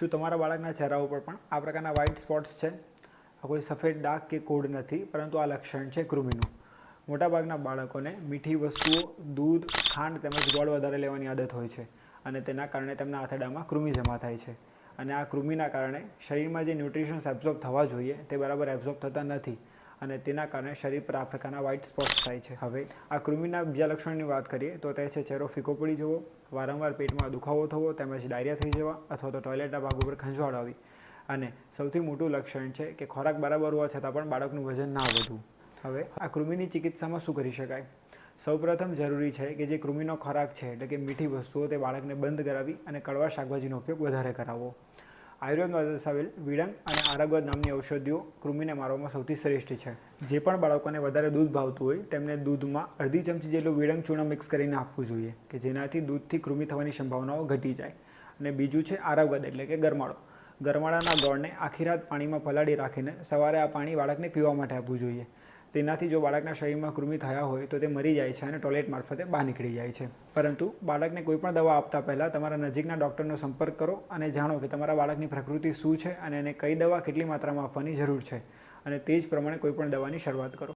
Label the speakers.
Speaker 1: શું તમારા બાળકના ચહેરા ઉપર પણ આ પ્રકારના વ્હાઇટ સ્પોટ્સ છે? આ કોઈ સફેદ ડાઘ કે કોડ નથી, પરંતુ આ લક્ષણ છે કૃમિનું. મોટાભાગના બાળકોને મીઠી વસ્તુઓ, દૂધ, ખાંડ તેમજ ગોળ વધારે લેવાની આદત હોય છે અને તેના કારણે તેમના આંતરડામાં કૃમિ જમા થાય છે. અને આ કૃમિના કારણે શરીરમાં જે ન્યુટ્રિશન્સ એબ્ઝોર્બ થવા જોઈએ તે બરાબર એબ્ઝોર્બ થતા નથી. અને તેના કારણે શરીર પર આ પ્રકારના વ્હાઇટ સ્પોટ્સ થાય છે. હવે આ કૃમિના બીજા લક્ષણની વાત કરીએ તો તે છે ચહેરો ફીકો પડી જવો. વારંવાર પેટમાં દુખાવો થવો, તેમજ ડાયરિયા થઈ જવા અથવા તો ટોયલેટના ભાગ ઉપર ખંજવાળ આવી અને સૌથી મોટું લક્ષણ છે કે ખોરાક બરાબર હોવા છતાં પણ બાળકનું વજન ના વધવું. હવે આ કૃમિની ચિકિત્સામાં શું કરી શકાય? સૌપ્રથમ જરૂરી છે કે જે કૃમિનો ખોરાક છે એટલે કે મીઠી વસ્તુઓ તે બાળકને બંધ કરાવી અને કડવા શાકભાજીનો ઉપયોગ વધારે કરાવવો આયુર્વેદમાં દર્શાવેલ વિડંગ અને આરોગ્ય નામની ઔષધિઓ કૃમિને મારવામાં સૌથી શ્રેષ્ઠ છે. જે પણ બાળકોને વધારે દૂધ ભાવતું હોય, તેમને દૂધમાં અડધી ચમચી જેટલું વિડંગ ચૂર્ણ મિક્સ કરીને આપવું જોઈએ, કે જેનાથી દૂધથી કૃમિ થવાની સંભાવનાઓ ઘટી જાય. અને બીજું છે આરોગ્ય એટલે કે ગરમાળો. ગરમાળાના ગોળને આખી રાત પાણીમાં પલાળી રાખીને સવારે આ પાણી બાળકને પીવા માટે આપવું જોઈએ. તેનાથી જો બાળકના શરીરમાં કૃમિ થયા હોય તો તે મરી જાય છે અને ટોયલેટ મારફતે બહાર નીકળી જાય છે. પરંતુ બાળકને કોઈપણ દવા આપતા પહેલાં તમારા નજીકના ડૉક્ટરનો સંપર્ક કરો અને જાણો કે તમારા બાળકની પ્રકૃતિ શું છે અને એને કઈ દવા કેટલી માત્રામાં આપવાની જરૂર છે અને તે જ પ્રમાણે કોઈપણ દવાની શરૂઆત કરો.